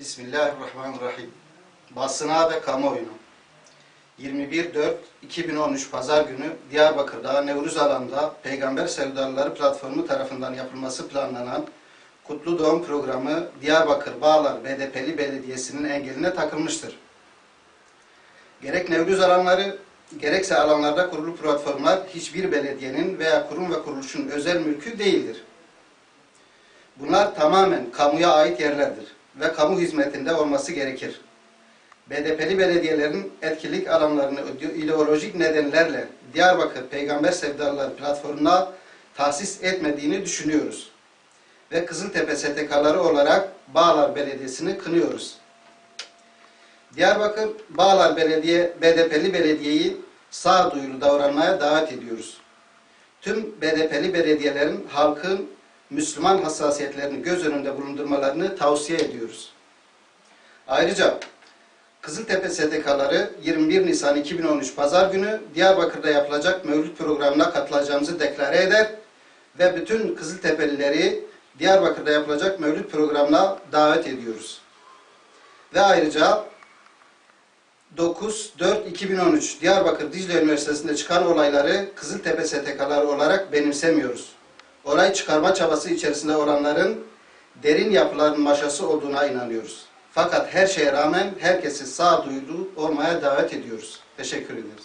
Bismillahirrahmanirrahim. Basına ve kamuoyunu. 21.4.2013 Pazar günü Diyarbakır'da Nevruz Alan'da Peygamber Sevdalıları Platformu tarafından yapılması planlanan Kutlu Doğum Programı Diyarbakır Bağlar BDP'li Belediyesi'nin engeline takılmıştır. Gerek Nevruz alanları, gerekse alanlarda kurulu platformlar hiçbir belediyenin veya kurum ve kuruluşun özel mülkü değildir. Bunlar tamamen kamuya ait yerlerdir ve kamu hizmetinde olması gerekir. BDP'li belediyelerin etkilik alanlarını ideolojik nedenlerle Diyarbakır Peygamber Sevdalıları platformuna tahsis etmediğini düşünüyoruz. Ve Kızıltepe STK'ları olarak Bağlar Belediyesi'ni kınıyoruz. Diyarbakır Bağlar Belediye BDP'li belediyeyi sağduyulu davranmaya davet ediyoruz. Tüm BDP'li belediyelerin halkın Müslüman hassasiyetlerini göz önünde bulundurmalarını tavsiye ediyoruz. Ayrıca Kızıltepe STK'ları 21 Nisan 2013 Pazar günü Diyarbakır'da yapılacak mevlüt programına katılacağımızı deklare eder ve bütün Kızıltepelileri Diyarbakır'da yapılacak mevlüt programına davet ediyoruz. Ve ayrıca 9-4-2013 Diyarbakır Dicle Üniversitesi'nde çıkan olayları Kızıltepe STK'ları olarak benimsemiyoruz. Olay çıkarma çabası içerisinde olanların derin yapıların maşası olduğuna inanıyoruz. Fakat her şeye rağmen herkesi sağduyulu olmaya davet ediyoruz. Teşekkür ederiz.